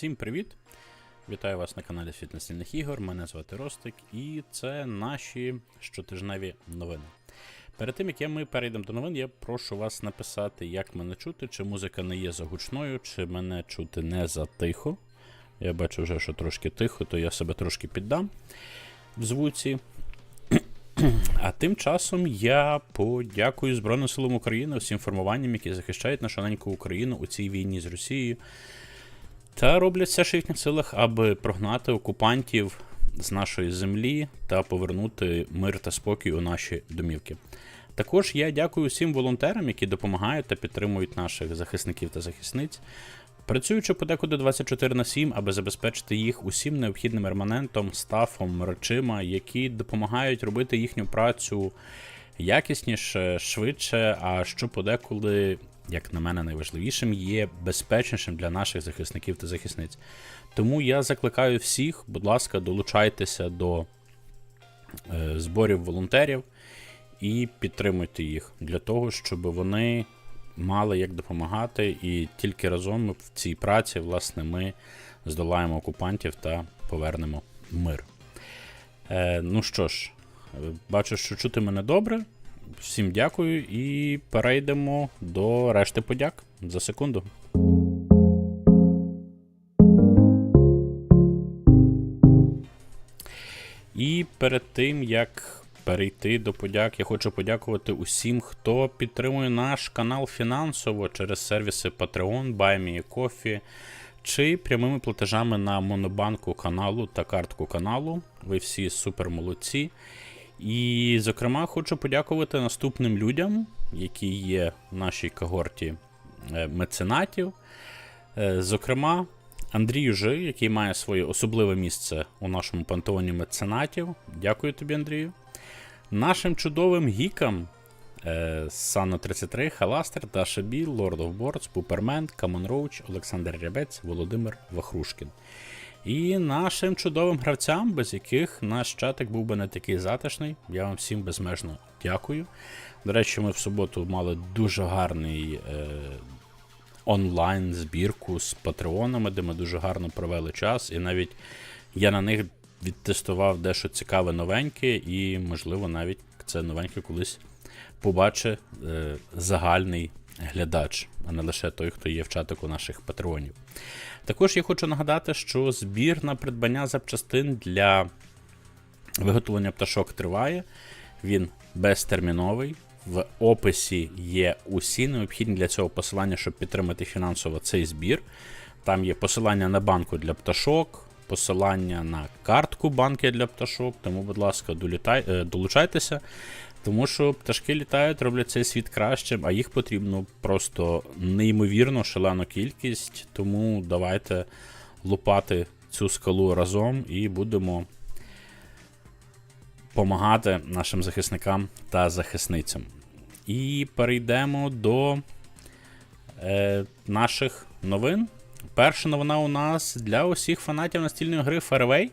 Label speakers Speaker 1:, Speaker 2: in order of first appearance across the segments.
Speaker 1: Всім привіт! Вітаю вас на каналі Світ настільних ігор. Мене звати Ростик, і це наші щотижневі новини. Перед тим як ми перейдемо до новин, я прошу вас написати, як мене чути, чи музика не є загучною, чи мене чути не за тихо. Я бачу вже, що трошки тихо, то я себе трошки піддам в звуці. А тим часом я подякую Збройним силам України всім формуванням, які захищають нашу неньку Україну у цій війні з Росією. Та роблять все, що в їхніх силах, аби прогнати окупантів з нашої землі та повернути мир та спокій у наші домівки. Також я дякую всім волонтерам, які допомагають та підтримують наших захисників та захисниць, працюючи подекуди 24 на 7, аби забезпечити їх усім необхідним реманентом, стафом, речима, які допомагають робити їхню працю якісніше, швидше, а що подеколи, як на мене, найважливішим є безпечнішим для наших захисників та захисниць. Тому я закликаю всіх, будь ласка, долучайтеся до е, зборів волонтерів і підтримуйте їх для того, щоб вони мали як допомагати, і тільки разом в цій праці, власне, ми здолаємо окупантів та повернемо мир. Е, ну що ж, е, бачу, що чути мене добре. Всім дякую і перейдемо до решти подяк за секунду. І перед тим як перейти до подяк, я хочу подякувати усім, хто підтримує наш канал фінансово через сервіси Patreon, BuyMeCoffee чи прямими платежами на монобанку каналу та картку каналу. Ви всі супер молодці. І, зокрема, хочу подякувати наступним людям, які є в нашій когорті е, меценатів. Е, Зокрема, Андрію Жи, який має своє особливе місце у нашому пантеоні меценатів. Дякую тобі, Андрію. Нашим чудовим гікам е, Сано 33, Халастер, Даша Біл, Lord of Boards, Пупермен, Камон Роуч, Олександр Рябець, Володимир Вахрушкін. І нашим чудовим гравцям, без яких наш чатик був би не такий затишний. Я вам всім безмежно дякую. До речі, ми в суботу мали дуже гарний е, онлайн збірку з патреонами, де ми дуже гарно провели час, і навіть я на них відтестував дещо цікаве новеньке, і, можливо, навіть це новеньке колись побачить е, загальний глядач, а не лише той, хто є в чатику наших патреонів. Також я хочу нагадати, що збір на придбання запчастин для виготовлення пташок триває. Він безтерміновий. В описі є усі необхідні для цього посилання, щоб підтримати фінансово цей збір. Там є посилання на банку для пташок, посилання на картку банки для пташок. Тому, будь ласка, долітай, е, долучайтеся. Тому що пташки літають, роблять цей світ кращим, а їх потрібно просто неймовірно шалену кількість. Тому давайте лупати цю скалу разом і будемо допомагати нашим захисникам та захисницям. І перейдемо до е, наших новин. Перша новина у нас для усіх фанатів настільної гри Fairway.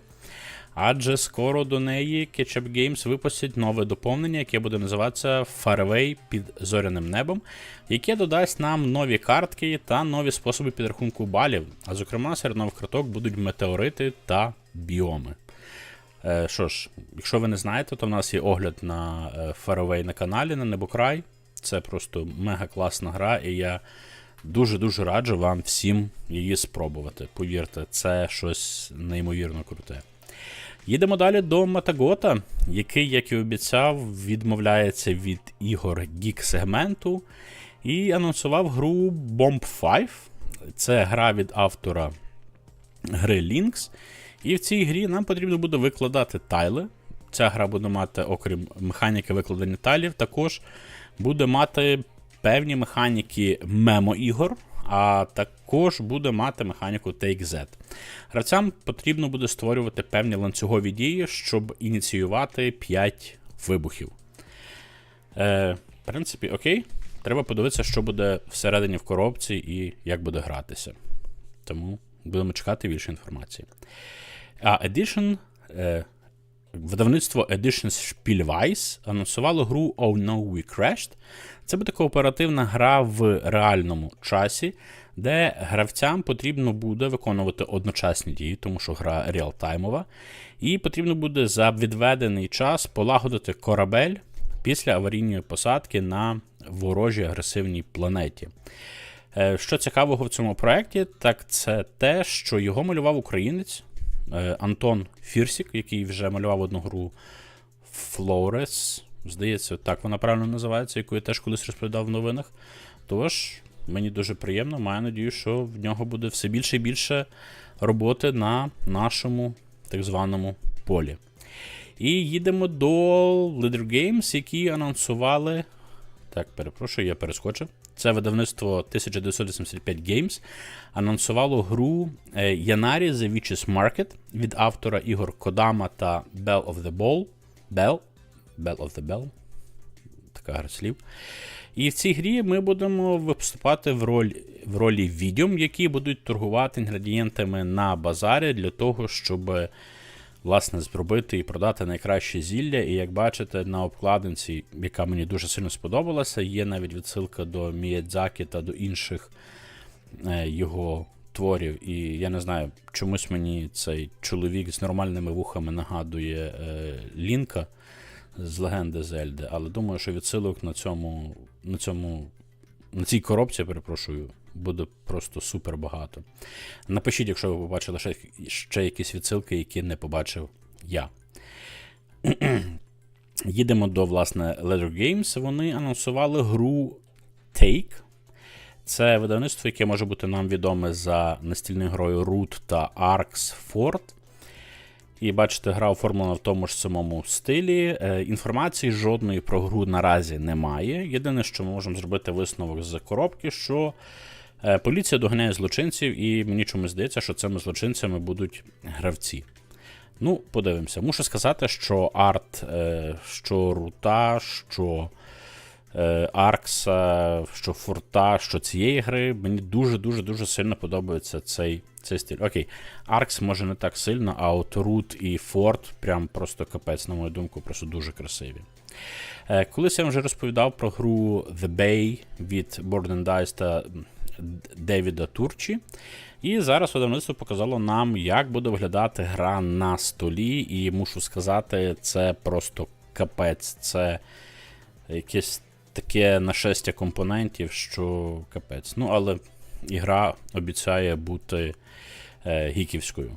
Speaker 1: Адже скоро до неї Ketchup Games випустять нове доповнення, яке буде називатися Fairway під зоряним небом, яке додасть нам нові картки та нові способи підрахунку балів. А зокрема, серед нових карток будуть метеорити та біоми. Е, що ж, якщо ви не знаєте, то в нас є огляд на е, на каналі на Небокрай. Це просто мега класна гра, і я дуже-дуже раджу вам всім її спробувати. Повірте, це щось неймовірно круте. Їдемо далі до Матагота, який, як і обіцяв, відмовляється від ігор Geek сегменту і анонсував гру Bomb 5. Це гра від автора гри Lynx. І в цій грі нам потрібно буде викладати тайли. Ця гра буде мати, окрім механіки викладення тайлів, також буде мати певні механіки мемо-ігор, а також буде мати механіку Take-Z. Гравцям потрібно буде створювати певні ланцюгові дії, щоб ініціювати 5 вибухів. Е, В принципі, окей. Треба подивитися, що буде всередині в коробці і як буде гратися. Тому будемо чекати більше інформації. А Edition е, Видавництво Editions Spielweiss анонсувало гру Oh No We Crashed. Це буде кооперативна гра в реальному часі, де гравцям потрібно буде виконувати одночасні дії, тому що гра реалтаймова, і потрібно буде за відведений час полагодити корабель після аварійної посадки на ворожій агресивній планеті. Е, Що цікавого в цьому проєкті, так це те, що його малював українець Антон Фірсік, який вже малював одну гру Flores. Здається, так вона правильно називається, яку я теж колись розповідав в новинах. Тож, мені дуже приємно, маю надію, що в нього буде все більше і більше роботи на нашому так званому полі. І їдемо до Leader Games, які анонсували. Так, перепрошую, я перескочив. Це видавництво 1985 Games анонсувало гру е, Yanari The Witch's Market від автора ігор Kodama та Bell of the Ball. Bell? Bell of the Bell. Така гра слів. І в цій грі ми будемо виступати в роль, в ролі відьом, які будуть торгувати інгредієнтами на базарі для того, щоб власне зробити і продати найкраще зілля. І як бачите, на обкладинці, яка мені дуже сильно сподобалася, є навіть відсилка до Міядзакі та до інших е, його творів. І я не знаю, чомусь мені цей чоловік з нормальними вухами нагадує е, Лінка з легенди Зельди, але думаю, що відсилок на цьому, на цьому, на цій коробці, перепрошую, буде просто супер багато. Напишіть, якщо ви побачили ще, ще якісь відсилки, які не побачив я. Їдемо до, власне, Leather Games. Вони анонсували гру Take. Це видавництво, яке може бути нам відоме за настільною грою Root та Arx Fort. І бачите, гра оформлена в тому ж самому стилі. Е, інформації жодної про гру наразі немає. Єдине, що ми можемо зробити висновок з коробки, що поліція доганяє злочинців, і мені чомусь здається, що цими злочинцями будуть гравці. Ну, подивимося. Мушу сказати, що арт, е, що рута, що е, Аркса, що Форта, що цієї гри, мені дуже-дуже дуже сильно подобається цей цей стиль. Окей, Аркс може не так сильно, а от Рут і Форт прям просто капець, на мою думку, просто дуже красиві. Е, Колись я вже розповідав про гру The Bay від Board Dice та Девіда Турчі. І зараз видавництво показало нам, як буде виглядати гра на столі, і мушу сказати, це просто капець. Це якесь таке нашестя компонентів, що капець. Ну, але ігра обіцяє бути е, гіківською.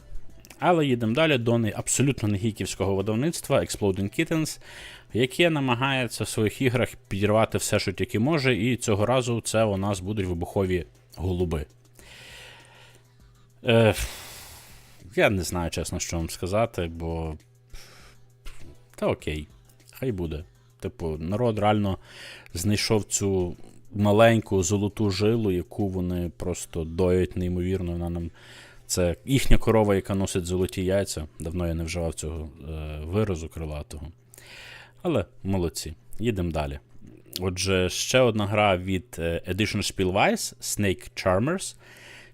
Speaker 1: Але їдемо далі до не, абсолютно не гіківського видавництва Exploding Kittens, яке намагається в своїх іграх підірвати все, що тільки може, і цього разу це у нас будуть вибухові голуби. Е, Я не знаю, чесно, що вам сказати, бо. Та окей, хай буде. Типу, народ реально знайшов цю маленьку золоту жилу, яку вони просто доять неймовірно. Вона нам... Це їхня корова, яка носить золоті яйця. Давно я не вживав цього е, виразу крилатого. Але молодці. Їдемо далі. Отже, ще одна гра від е, Edition Spielweiss Snake Charmers.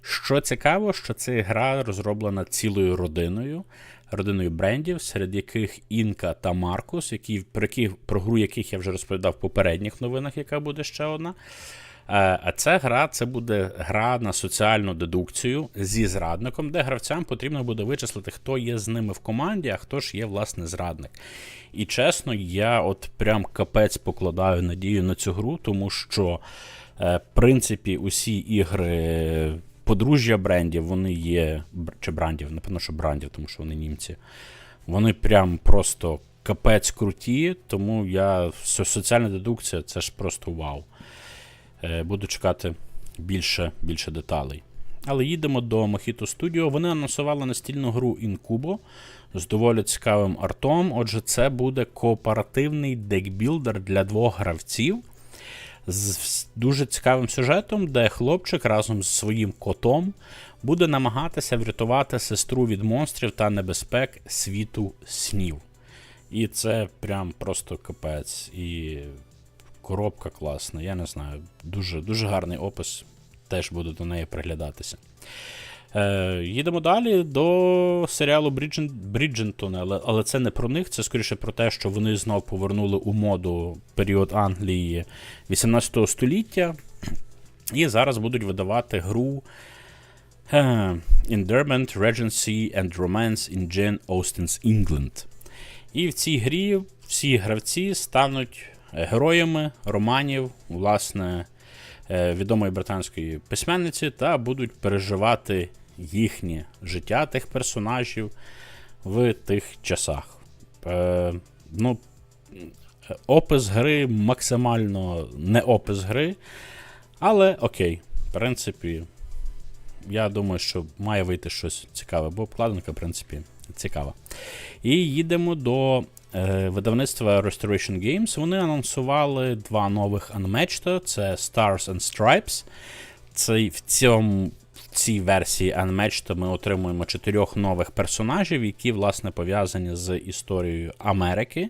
Speaker 1: Що цікаво, що це гра розроблена цілою родиною, родиною брендів, серед яких Інка та Маркус, які, про, які, про гру яких я вже розповідав в попередніх новинах, яка буде ще одна. Е, А ця гра це буде гра на соціальну дедукцію зі зрадником, де гравцям потрібно буде вичислити, хто є з ними в команді, а хто ж є, власне, зрадник. І чесно, я от прям капець покладаю надію на цю гру, тому що, е, в принципі, усі ігри подружжя брендів, вони є. Чи брендів, напевно, що брендів, тому що вони німці. Вони прям просто капець круті, тому я соціальна дедукція це ж просто вау. Е, Буду чекати більше, більше деталей. Але їдемо до Mojito Studio. Вони анонсували настільну гру Incubo з доволі цікавим артом. Отже, це буде кооперативний декбілдер для двох гравців з дуже цікавим сюжетом, де хлопчик разом з своїм котом буде намагатися врятувати сестру від монстрів та небезпек світу снів. І це прям просто капець. І коробка класна, я не знаю. Дуже дуже гарний опис, теж буду до неї приглядатися. Е, їдемо далі до серіалу Бріджен... Бріджентони, але, але це не про них, це скоріше про те, що вони знов повернули у моду період Англії 18 століття. І зараз будуть видавати гру е, Endearment, Regency and Romance in Jane Austen's England. І в цій грі всі гравці стануть героями романів, власне, е, відомої британської письменниці, та будуть переживати їхнє життя тих персонажів в тих часах. Е, ну, е, Опис гри максимально не опис гри, але окей, в принципі, я думаю, що має вийти щось цікаве, бо обкладинка, в принципі, цікава. І їдемо до е, видавництва Restoration Games. Вони анонсували два нових Unmatched, це Stars and Stripes. Це в цьому. Цій версії Unmatched ми отримуємо чотирьох нових персонажів, які, власне, пов'язані з історією Америки.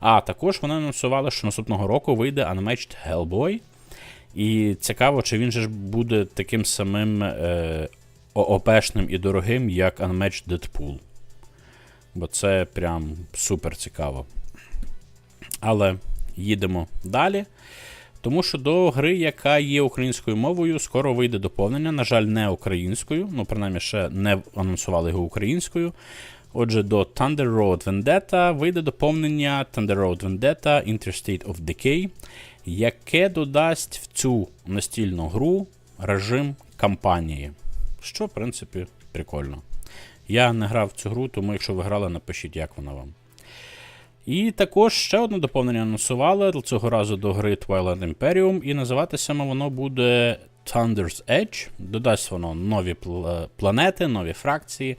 Speaker 1: А також вони анонсували, що наступного року вийде Unmatched Hellboy. І цікаво, чи він же ж буде таким самим е, ООПшним і дорогим, як Unmatched Deadpool. Бо це прям супер цікаво. Але їдемо далі. Тому що до гри, яка є українською мовою, скоро вийде доповнення. На жаль, не українською. Ну, принаймні, ще не анонсували його українською. Отже, до Thunder Road Vendetta вийде доповнення Thunder Road Vendetta Interstate of Decay, яке додасть в цю настільну гру режим кампанії. Що, в принципі, прикольно. Я не грав в цю гру, тому якщо ви грали, напишіть, як вона вам. І також ще одне доповнення анонсували цього разу до гри Twilight Imperium, і називатися воно буде Thunder's Edge. Додасть воно нові планети, нові фракції.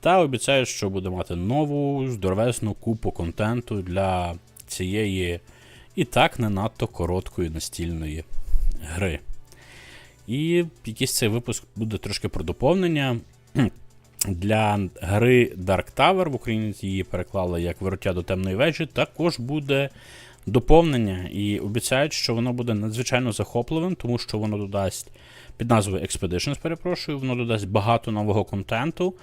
Speaker 1: Та обіцяю, що буде мати нову здоровезну купу контенту для цієї і так не надто короткої настільної гри. І якийсь цей випуск буде трошки про доповнення. Для гри Dark Tower в Україні її переклали як вороття до темної вежі, також буде доповнення. І обіцяють, що воно буде надзвичайно захопливим, тому що воно додасть під назвою Expeditions, перепрошую, воно додасть багато нового контенту,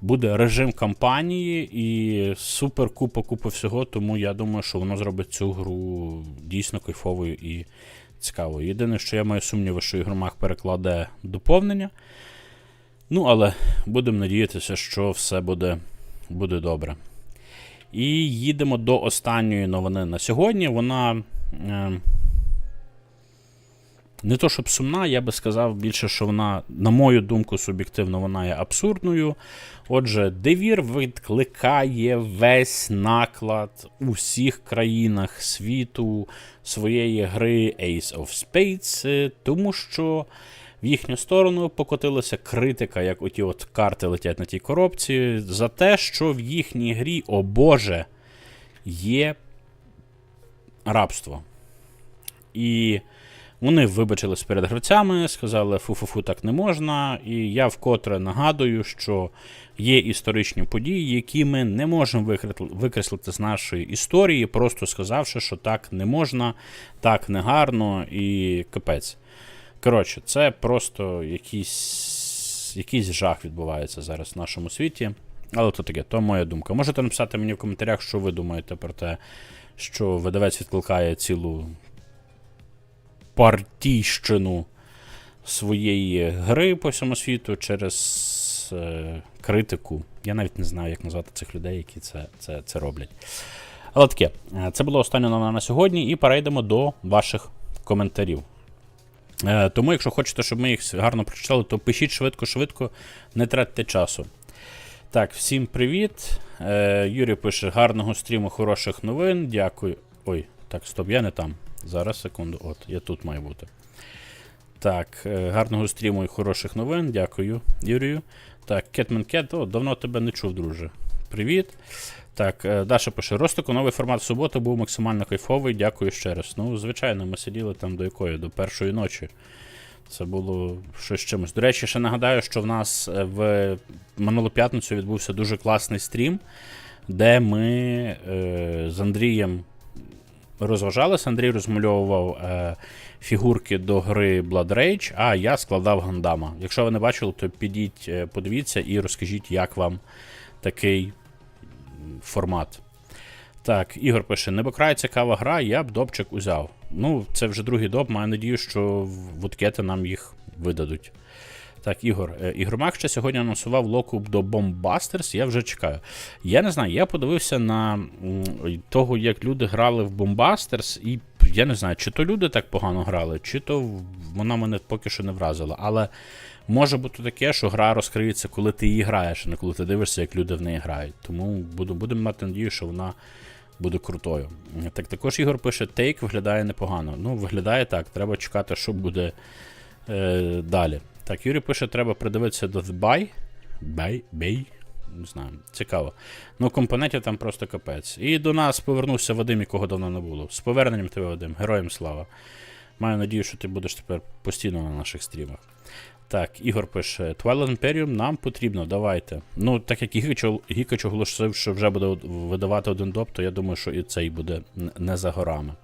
Speaker 1: буде режим кампанії і супер купа купа всього. Тому я думаю, що воно зробить цю гру дійсно кайфовою і цікавою. Єдине, що я маю сумніви, що ігромах перекладе доповнення. Ну, але будемо надіятися, що все буде, буде добре. І їдемо до останньої новини на сьогодні. Вона е, не то, щоб сумна, я би сказав більше, що вона, на мою думку, суб'єктивно, вона є абсурдною. Отже, Девір викликає весь наклад у всіх країнах світу своєї гри Ace of Spades, е, тому що. В їхню сторону покотилася критика, як оті от карти летять на тій коробці, за те, що в їхній грі, о Боже, є рабство. І вони вибачились перед гравцями, сказали, фу-фу-фу, так не можна. І я вкотре нагадую, що є історичні події, які ми не можемо викреслити з нашої історії, просто сказавши, що так не можна, так не гарно і капець. Коротше, це просто якийсь якийсь жах відбувається зараз в нашому світі. Але то таке, то моя думка. Можете написати мені в коментарях, що ви думаєте про те, що видавець відкликає цілу партійщину своєї гри по всьому світу через е, критику. Я навіть не знаю, як назвати цих людей, які це, це, це роблять. Але таке, е, це було останнє новина на сьогодні, і перейдемо до ваших коментарів. Е, тому, якщо хочете, щоб ми їх гарно прочитали, то пишіть швидко-швидко, не тратьте часу. Так, всім привіт. Е, Юрій пише: гарного стріму, хороших новин. Дякую. Ой, так, стоп, я не там. Зараз, секунду. От, я тут маю бути. Так, е, гарного стріму і хороших новин. Дякую, Юрію. Так, Кетмен Кет, давно тебе не чув, друже. Привіт. Так, е, Даша пише: Ростику, новий формат суботи був максимально кайфовий. Дякую ще раз. Ну, звичайно, ми сиділи там до якої? До першої ночі. Це було щось чимось. До речі, ще нагадаю, що в нас е, в минулу п'ятницю відбувся дуже класний стрім, де ми е, з Андрієм розважалися. Андрій розмальовував е, фігурки до гри Blood Rage, а я складав гандама. Якщо ви не бачили, то підіть, е, подивіться і розкажіть, як вам такий формат. Так, Ігор пише: небокрай цікава гра, я б допчик узяв. Ну, це вже другий доп, маю надію, що вудкети нам їх видадуть. Так, Ігор. Е, Ігромак ще сьогодні анонсував локуп до Bombasters, я вже чекаю. Я не знаю, я подивився на того, як люди грали в Bombasters, і я не знаю, чи то люди так погано грали, чи то вона мене поки що не вразила. Але може бути таке, що гра розкриється, коли ти її граєш, а не коли ти дивишся, як люди в неї грають. Тому буду, будемо мати надію, що вона буде крутою. Так також Ігор пише: Тейк виглядає непогано. Ну, виглядає так, треба чекати, що буде е, далі. Так, Юрій пише, треба придивитися до The Buy. Buy? Buy? Не знаю, цікаво. Ну, компонентів там просто капець. І до нас повернувся Вадим, якого давно не було. З поверненням тебе, Вадим, героям слава. Маю надію, що ти будеш тепер постійно на наших стрімах. Так, Ігор пише: Twilight Imperium нам потрібно, давайте. Ну, так як Гікач, оголосив, що вже буде видавати один доп, то я думаю, що і цей буде не за горами.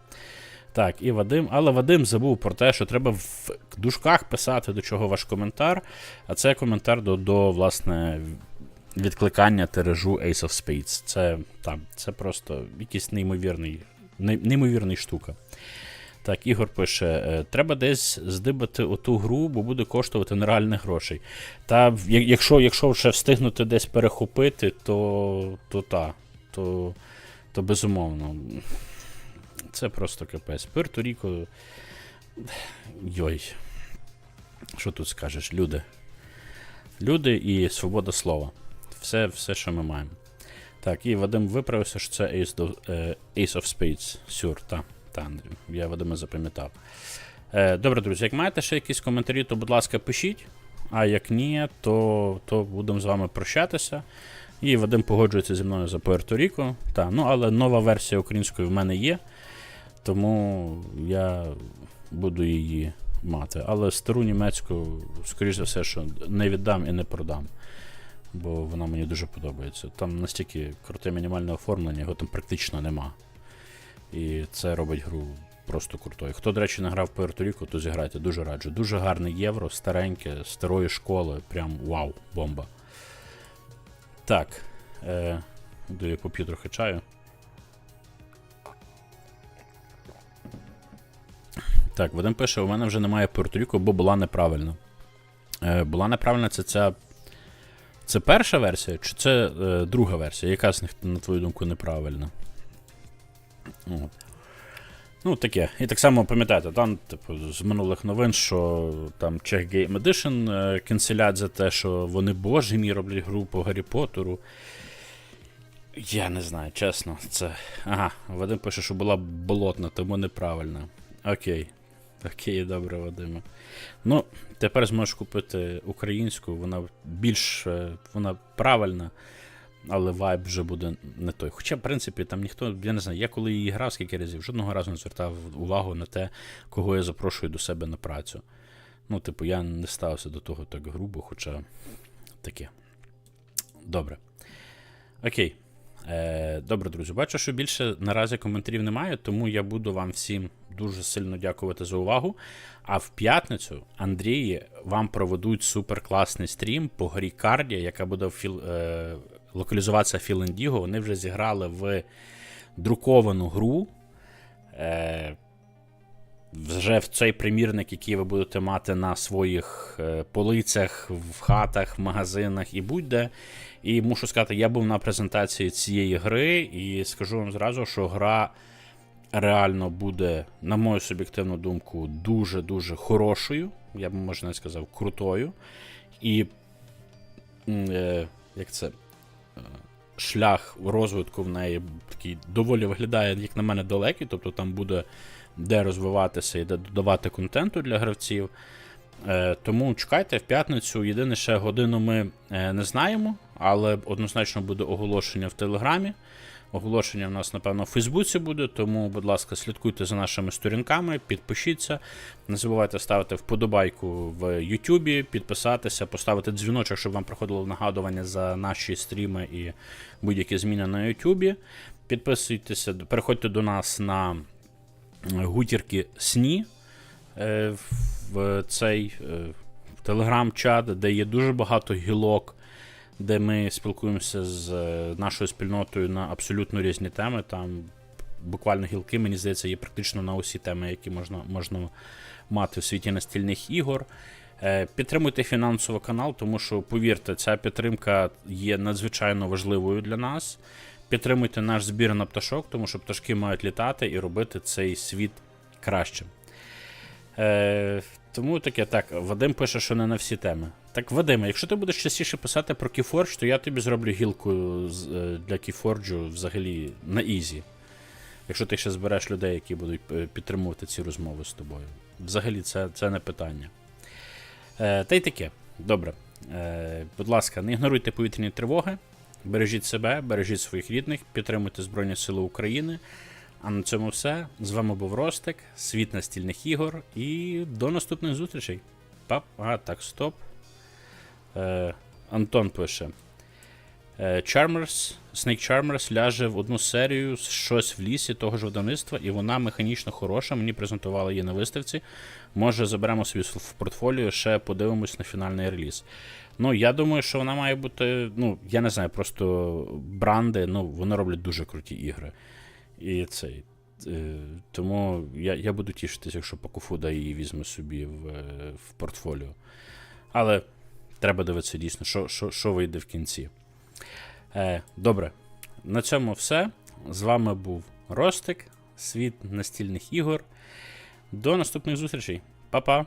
Speaker 1: Так, і Вадим. Але Вадим забув про те, що треба в дужках писати, до чого ваш коментар. А це коментар до, до власне, відкликання тиражу Ace of Spades. Це, там, це просто якийсь неймовірний, неймовірний штука. Так, Ігор пише: е, треба десь здибати оту гру, бо буде коштувати нереальних грошей. Та якщо, якщо ще встигнути десь перехопити, то, то та, то, то безумовно. Це просто капець. Пуерто-Ріко. Йой. Що тут скажеш? Люди. Люди і свобода слова. Все, все, що ми маємо. Так, і Вадим виправився, що це Ace, до, е, of Spades. Сюр, та, та, Я Вадима запам'ятав. Е, добре, друзі, як маєте ще якісь коментарі, то, будь ласка, пишіть. А як ні, то, то будемо з вами прощатися. І Вадим погоджується зі мною за Пуерто-Ріко. Ну, але нова версія української в мене є. Тому я буду її мати. Але стару німецьку, скоріш за все, що не віддам і не продам. Бо вона мені дуже подобається. Там настільки круте мінімальне оформлення, його там практично нема. І це робить гру просто крутою. Хто, до речі, не грав Пуерто-Ріко, то зіграйте, дуже раджу. Дуже гарне євро, стареньке, старої школи. Прям вау, бомба. Так. Е, я поп'ю трохи чаю. Так, Вадим пише, у мене вже немає Пуерто-Ріко, бо була неправильна. Е, була неправильна це ця. Це перша версія, чи це е, друга версія? Яка з них, на твою думку, неправильна? От. Ну, таке. І так само пам'ятаєте, там, типу, з минулих новин, що там Czech Game Edition е, кінцелять за те, що вони божі мій роблять гру по Гаррі Поттеру. Я не знаю, чесно, це. Ага, Вадим пише, що була болотна, тому неправильно. Окей. Окей, добре, Вадиме. Ну, тепер зможеш купити українську, вона більш е, вона правильна, але вайб вже буде не той. Хоча, в принципі, там ніхто, я не знаю, я коли її грав скільки разів, жодного разу не звертав увагу на те, кого я запрошую до себе на працю. Ну, типу, я не ставився до того так грубо, хоча таке. Добре. Окей. Е, добре, друзі, бачу, що більше наразі коментарів немає, тому я буду вам всім дуже сильно дякувати за увагу. А в п'ятницю Андрії вам проведуть суперкласний стрім по грі Кардія, яка буде в філ, е, локалізуватися в Філ Індіго. Вони вже зіграли в друковану гру. Е, вже в цей примірник, який ви будете мати на своїх е, полицях, в хатах, в магазинах і будь-де. І мушу сказати, я був на презентації цієї гри, і скажу вам зразу, що гра реально буде, на мою суб'єктивну думку, дуже-дуже хорошою. Я б можна сказав, крутою. І е, як це? Е, Шлях розвитку в неї такий доволі виглядає, як на мене, далекий, тобто там буде де розвиватися і де додавати контенту для гравців. Е, тому чекайте в п'ятницю. Єдине ще годину ми е, не знаємо, але однозначно буде оголошення в Телеграмі. Оголошення в нас, напевно, в Фейсбуці буде, тому, будь ласка, слідкуйте за нашими сторінками, підпишіться. Не забувайте ставити вподобайку в Ютубі, підписатися, поставити дзвіночок, щоб вам приходило нагадування за наші стріми і будь-які зміни на Ютубі. Підписуйтеся, переходьте до нас на гутірки СНІ е, в цей е, телеграм-чат, де є дуже багато гілок, де ми спілкуємося з е, нашою спільнотою на абсолютно різні теми. Там буквально гілки, мені здається, є практично на усі теми, які можна, можна мати в світі настільних ігор. Е, Підтримуйте фінансово канал, тому що, повірте, ця підтримка є надзвичайно важливою для нас. Підтримуйте наш збір на пташок, тому що пташки мають літати і робити цей світ кращим. Тому таке так, Вадим пише, що не на всі теми. Так, Вадиме, якщо ти будеш частіше писати про Keyforge, то я тобі зроблю гілку е, для Keyforge взагалі на ізі. Якщо ти ще збереш людей, які будуть е, підтримувати ці розмови з тобою. Взагалі, це, це не питання. Е, та й таке. Добре. Е, будь ласка, не ігноруйте повітряні тривоги. Бережіть себе, бережіть своїх рідних, підтримуйте Збройні Сили України. А на цьому все. З вами був Ростик, світ настільних ігор, і до наступних зустрічей. Пап, а, так, стоп. Е, Антон пише. Е, Charmers, Snake Charmers ляже в одну серію щось в лісі того ж видавництва, і вона механічно хороша. Мені презентували її на виставці. Може, заберемо собі в портфоліо, ще подивимось на фінальний реліз. Ну, я думаю, що вона має бути. Ну, я не знаю, просто бранди, ну, вони роблять дуже круті ігри. І цей. е, Тому я, я буду тішитися, якщо Пакуфуда її візьме собі в, е, в портфоліо. Але треба дивитися дійсно, що, що, що вийде в кінці. Е, добре, на цьому все. З вами був Ростик, світ настільних ігор. До наступних зустрічей. Па-па!